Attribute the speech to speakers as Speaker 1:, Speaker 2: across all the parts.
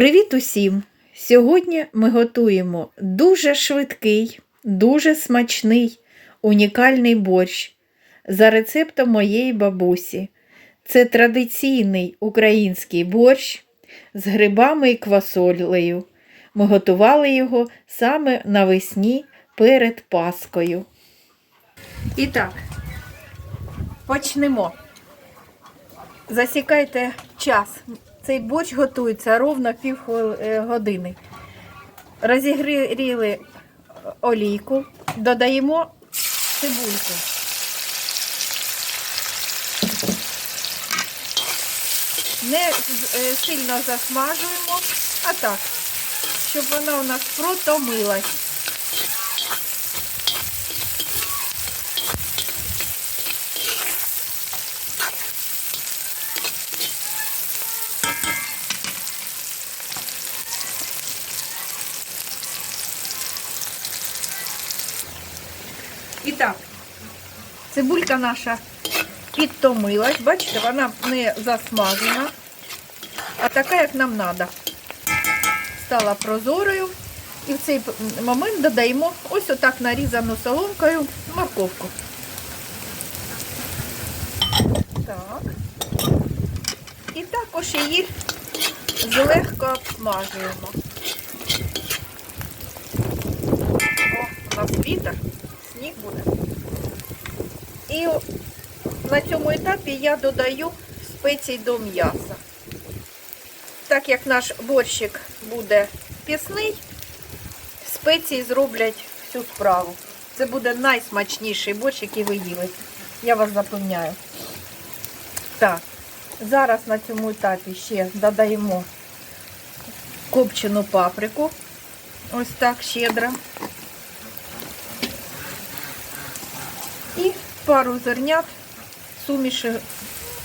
Speaker 1: Привіт усім! Сьогодні ми готуємо дуже швидкий, дуже смачний, унікальний борщ за рецептом моєї бабусі. Це традиційний український борщ з грибами і квасолею. Ми готували його саме навесні перед Паскою. І так, почнемо. Засікайте час. Цей борщ готується ровно пів е, години. Розігріли олійку, додаємо цибульку. Не е, сильно засмажуємо, а так, щоб вона у нас протомилась. І так, цибулька наша підтомилась. Бачите, вона не засмажена, а така, як нам треба. Стала прозорою. І в цей момент додаємо ось отак нарізану соломкою морковку. Так. І також її злегка обсмажуємо. О, у нас вітер. І на цьому етапі я додаю спецій до м'яса. Так як наш борщик буде пісний, спеції зроблять всю справу. Це буде найсмачніший борщ, який ви їли. Я вас запевняю. Так, зараз на цьому етапі ще додаємо копчену паприку. Ось так щедро. І пару зернят суміші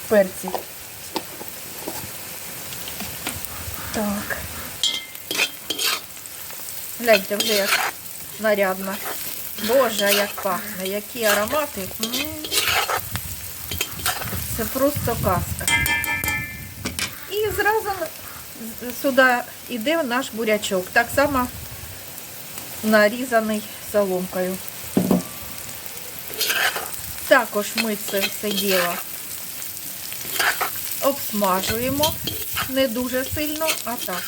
Speaker 1: перців. Так. Гляньте, вже як нарядно. Боже, як пахне, які аромати. Це просто казка. І зразу сюди йде наш бурячок. Так само нарізаний соломкою. Також ми це все діло обсмажуємо не дуже сильно, а так,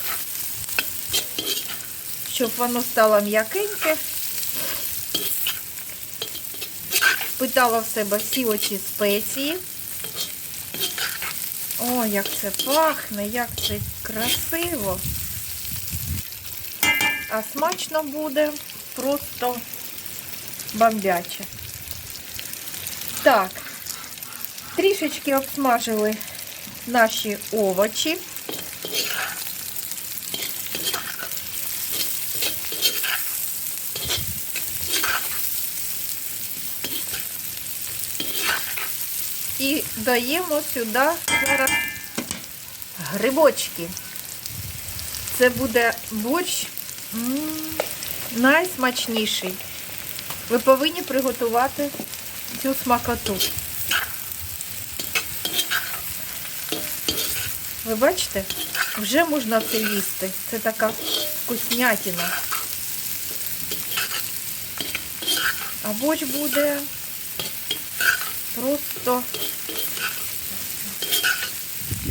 Speaker 1: щоб воно стало м'якеньке, впитало в себе всі оці спеції. О, як це пахне, як це красиво. А смачно буде просто бомбяче. Так, трішечки обсмажили наші овочі. І даємо сюди зараз грибочки. Це буде борщ м, найсмачніший. Ви повинні приготувати цю смакоту. Ви бачите, вже можна це їсти. Це така вкуснятина. А борщ буде просто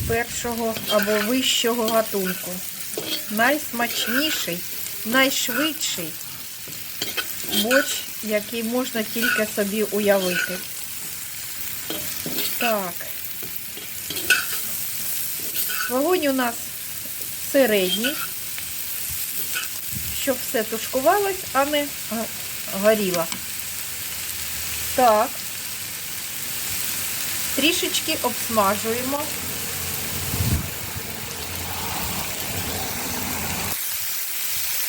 Speaker 1: першого або вищого гатунку. Найсмачніший, найшвидший борщ, який можна тільки собі уявити. Так. Вогонь у нас середній, щоб все тушкувалось, а не горіло. Так. Трішечки обсмажуємо.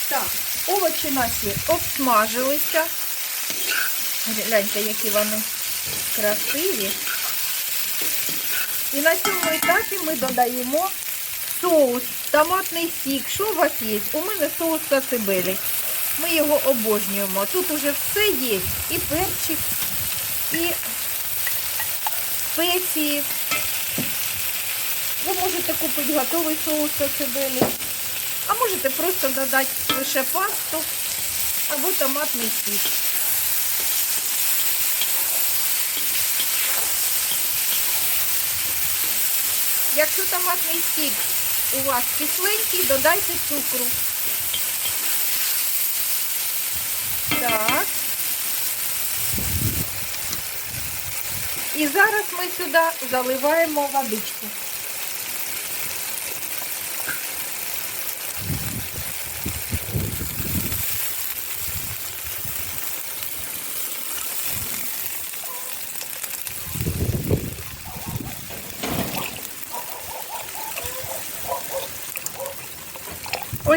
Speaker 1: Так, овочі наші обсмажилися. Гляньте, які вони красиві. І на цьому етапі ми додаємо соус, томатний сік. Що у вас є? У мене соус сацибелі. Ми його обожнюємо. Тут уже все є. І перчик, і спеції. Ви можете купити готовий соус сацибелі. А можете просто додати лише пасту або томатний сік. Якщо томатний сік у вас кисленький, додайте цукру. Так. І зараз ми сюди заливаємо водичку.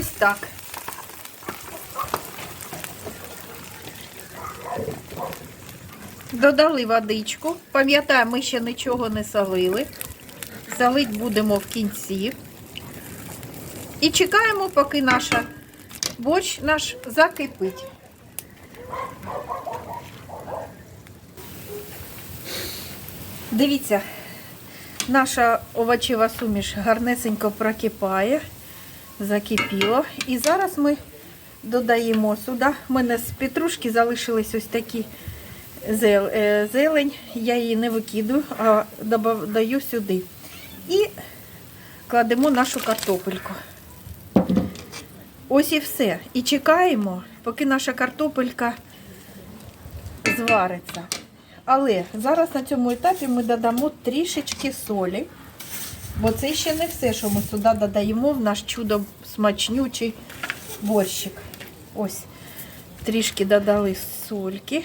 Speaker 1: Ось так. Додали водичку. Пам'ятаємо, ми ще нічого не солили. Солить будемо в кінці. І чекаємо, поки наша борщ наш закипить. Дивіться, наша овочева суміш гарнесенько прокипає, закипіло. І зараз ми додаємо сюди. У мене з петрушки залишились ось такі е, зелень. Я її не викидаю, а додаю сюди. І кладемо нашу картопельку. Ось і все. І чекаємо, поки наша картопелька звариться. Але зараз на цьому етапі ми додамо трішечки солі, бо це ще не все, що ми сюди додаємо в наш чудо смачнючий борщик. Ось, трішки додали сольки.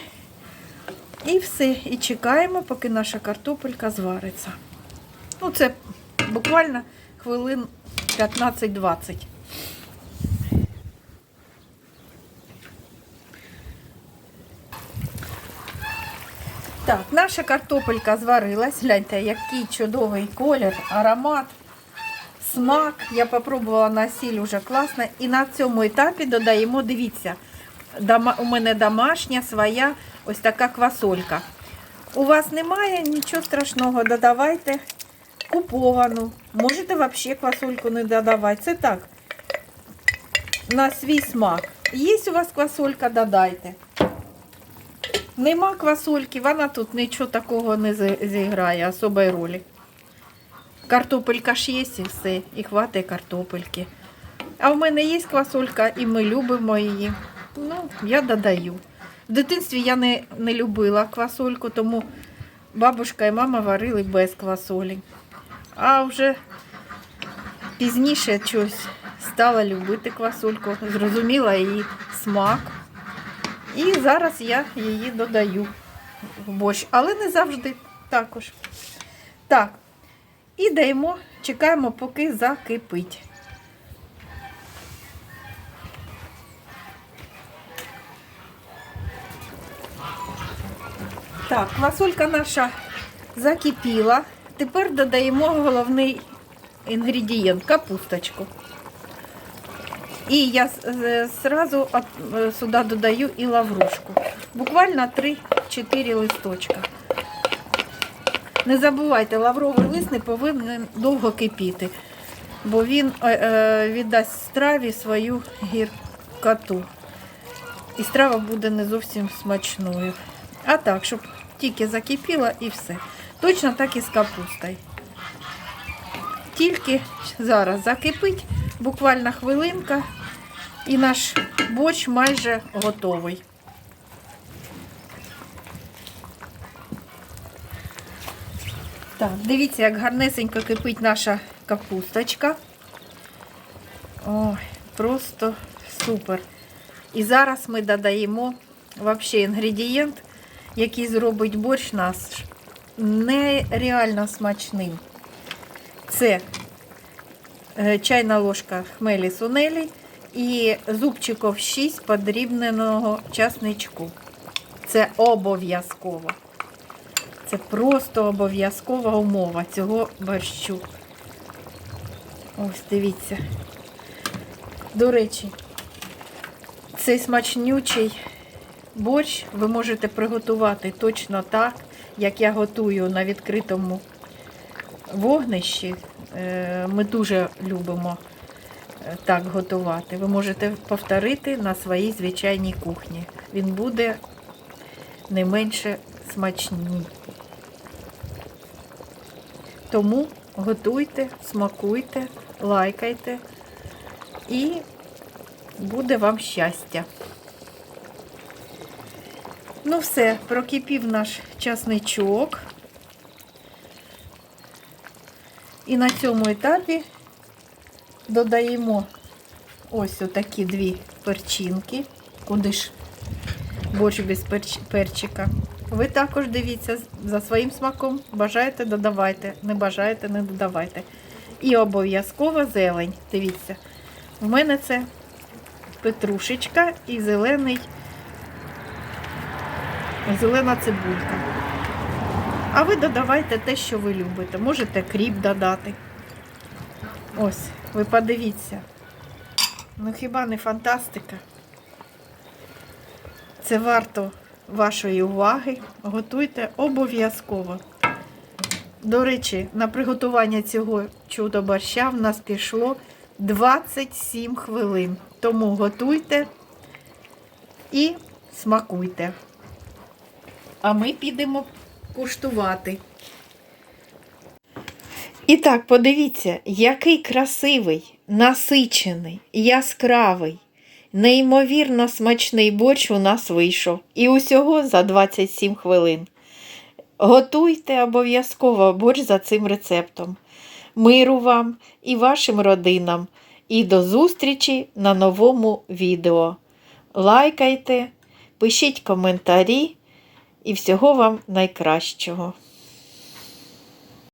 Speaker 1: І все. І чекаємо, поки наша картопелька звариться. Ну, це буквально хвилин 15-20. Так, наша картопелька зварилась. Гляньте, який чудовий колір, аромат, смак. Я попробувала на сіль уже класно. І на цьому етапі додаємо, дивіться, у мене домашня своя ось така квасолька. У вас немає нічого страшного, додавайте куповану. Можете взагалі квасольку не додавати. Це так, на свій смак. Є у вас квасолька, додайте. Нема квасольки, вона тут нічого такого не зіграє, особої ролі. Картопелька ж є і все, і хватає картопельки. А в мене є квасолька, і ми любимо її. Ну, я додаю. В дитинстві я не, не любила квасольку, тому бабушка і мама варили без квасолі. А вже пізніше щось стала любити квасольку, зрозуміла її смак. І зараз я її додаю в борщ, але не завжди також. Так, і даємо, чекаємо, поки закипить. Так, квасолька наша закипіла. Тепер додаємо головний інгредієнт капусточку. І я зразу е, сюди додаю і лаврушку. Буквально 3-4 листочка. Не забувайте, лавровий лист не повинен довго кипіти, бо він е, е, віддасть страві свою гіркоту. І страва буде не зовсім смачною. А так, щоб тільки закипіла і все. Точно так і з капустою. Тільки зараз закипить, буквально хвилинка, і наш борщ майже готовий. Так, дивіться, як гарнесенько кипить наша капусточка. Ой, просто супер. І зараз ми додаємо вообще інгредієнт, який зробить борщ наш нереально смачним. Це е, чайна ложка хмелі сунелі і зубчиків 6 подрібненого часничку. Це обов'язково. Це просто обов'язкова умова цього борщу. Ось дивіться. До речі, цей смачнючий борщ ви можете приготувати точно так, як я готую на відкритому вогнищі. Е, Ми дуже любимо так готувати. Ви можете повторити на своїй звичайній кухні. Він буде не менше смачний. Тому готуйте, смакуйте, лайкайте і буде вам щастя. Ну все, прокипів наш часничок. І на цьому етапі додаємо ось отакі дві перчинки. Куди ж борщ без перч- перчика. Ви також дивіться за своїм смаком. Бажаєте, додавайте. Не бажаєте, не додавайте. І обов'язково зелень. Дивіться. У мене це петрушечка і зелений, зелена цибулька. А ви додавайте те, що ви любите. Можете кріп додати. Ось, ви подивіться. Ну хіба не фантастика? Це варто вашої уваги. Готуйте обов'язково. До речі, на приготування цього чудо борща в нас пішло 27 хвилин. Тому готуйте і смакуйте. А ми підемо куштувати. І так, подивіться, який красивий, насичений, яскравий, неймовірно смачний борщ у нас вийшов. І усього за 27 хвилин. Готуйте обов'язково борщ за цим рецептом. Миру вам і вашим родинам. І до зустрічі на новому відео. Лайкайте, пишіть коментарі і всього вам найкращого.